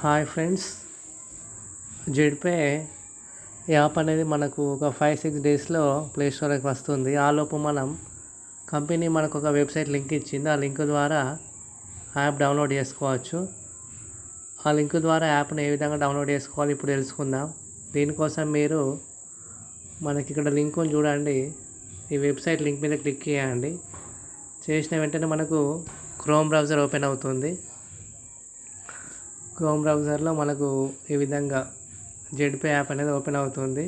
Hi friends. Zedpay app అనేది మనకు ఒక ఫైవ్ సిక్స్ డేస్లో ప్లే స్టోర్కి వస్తుంది. ఆలోపు మనం కంపెనీ మనకు ఒక వెబ్సైట్ లింక్ ఇచ్చింది. ఆ లింక్ ద్వారా యాప్ డౌన్లోడ్ చేసుకోవచ్చు. ఆ లింక్ ద్వారా యాప్ని ఏ విధంగా డౌన్లోడ్ చేసుకోవాలి ఇప్పుడు తెలుసుకుందాం. దీనికోసం మీరు మనకి ఇక్కడ లింక్ చూడండి. ఈ వెబ్సైట్ లింక్ మీద క్లిక్ చేయండి. చేసిన వెంటనే మనకు క్రోమ్ బ్రౌజర్ ఓపెన్ అవుతుంది. క్రోమ్ బ్రౌజర్లో మనకు ఈ విధంగా జెడ్పే యాప్ అనేది ఓపెన్ అవుతుంది.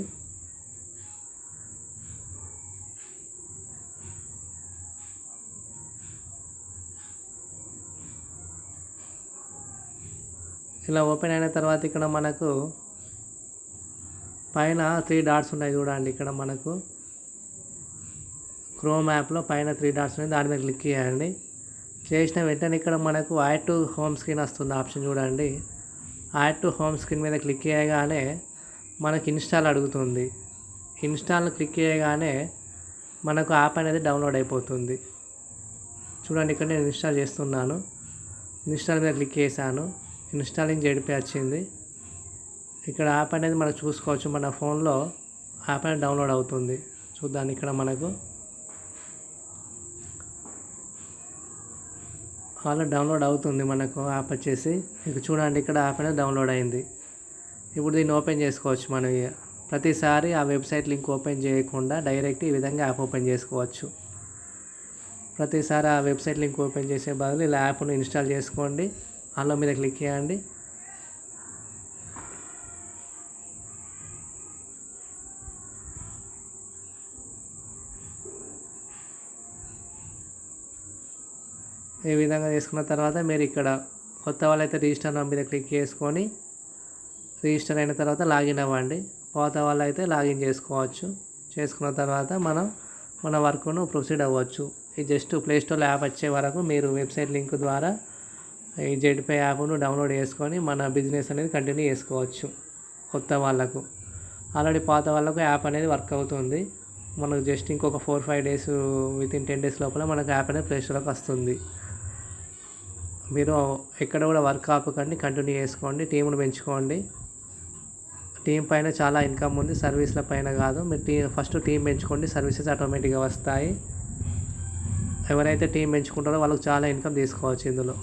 ఇలా ఓపెన్ అయిన తర్వాత ఇక్కడ మనకు పైన త్రీ డాట్స్ ఉన్నాయి చూడండి ఇక్కడ మనకు. క్రోమ్ యాప్లో పైన త్రీ డాట్స్ ఉన్నాయి దాని మీద క్లిక్ చేయండి. చేసిన వెంటనే ఇక్కడ మనకు యాడ్ టు హోమ్ స్క్రీన్ వస్తుంది. ఆప్షన్ చూడండి. యాడ్ టు హోమ్ స్క్రీన్ మీద క్లిక్ చేయగానే మనకు ఇన్స్టాల్ అడుగుతుంది. ఇన్స్టాల్ క్లిక్ చేయగానే మనకు యాప్ అనేది డౌన్లోడ్ అయిపోతుంది. చూడండి ఇక్కడ నేను ఇన్స్టాల్ చేస్తున్నాను. ఇన్స్టాల్ మీద క్లిక్ చేశాను. ఇన్స్టాలింగ్ జడిపి వచ్చింది. ఇక్కడ యాప్ అనేది మనం చూసుకోవచ్చు. మన ఫోన్లో యాప్ అనేది డౌన్లోడ్ అవుతుంది. చూద్దాం ఇక్కడ మనకు ఆల్రెడీ డౌన్లోడ్ అవుతుంది మనకు యాప్ వచ్చేసి. ఇక చూడండి ఇక్కడ యాప్ అనేది డౌన్లోడ్ అయింది. ఇప్పుడు దీన్ని ఓపెన్ చేసుకోవచ్చు మనం ఇక ప్రతిసారి ఆ వెబ్సైట్ లింక్ ఓపెన్ చేయకుండా డైరెక్ట్ ఈ విధంగా యాప్ ఓపెన్ చేసుకోవచ్చు. ప్రతిసారి ఆ వెబ్సైట్ లింక్ ఓపెన్ చేసే బదులు ఇలా యాప్ను ఇన్స్టాల్ చేసుకోండి. అందులో మీద క్లిక్ చేయండి. ఈ విధంగా చేసుకున్న తర్వాత మీరు ఇక్కడ కొత్త వాళ్ళైతే రిజిస్టర్ మీద క్లిక్ చేసుకొని రిజిస్టర్ అయిన తర్వాత లాగిన్ అవ్వండి. పాత వాళ్ళైతే లాగిన్ చేసుకోవచ్చు. చేసుకున్న తర్వాత మనం మన వర్క్ను ప్రొసీడ్ అవ్వచ్చు. ఈ జస్ట్ ప్లేస్టోర్ యాప్ వచ్చే వరకు మీరు వెబ్సైట్ లింక్ ద్వారా ఈ జెడ్పే యాప్ను డౌన్లోడ్ చేసుకొని మన బిజినెస్ అనేది కంటిన్యూ చేసుకోవచ్చు కొత్త వాళ్ళకు. ఆల్రెడీ పాత వాళ్ళకు యాప్ అనేది వర్క్ అవుతుంది. మనకు జస్ట్ ఇంకొక four five days within ten days లోపల మనకు యాప్ అనేది ప్లేస్టోర్లోకి వస్తుంది. మీరు ఎక్కడ కూడా వర్క్ ఆపకండి కంటిన్యూ చేసుకోండి టీంను పెంచుకోండి. టీం పైన చాలా ఇన్కమ్ ఉంది సర్వీస్ల పైన కాదు. మీరు టీ ఫస్ట్ టీం పెంచుకోండి సర్వీసెస్ ఆటోమేటిక్గా వస్తాయి. ఎవరైతే టీం పెంచుకుంటారో వాళ్ళకి చాలా ఇన్కమ్ తీసుకోవచ్చు ఇందులో.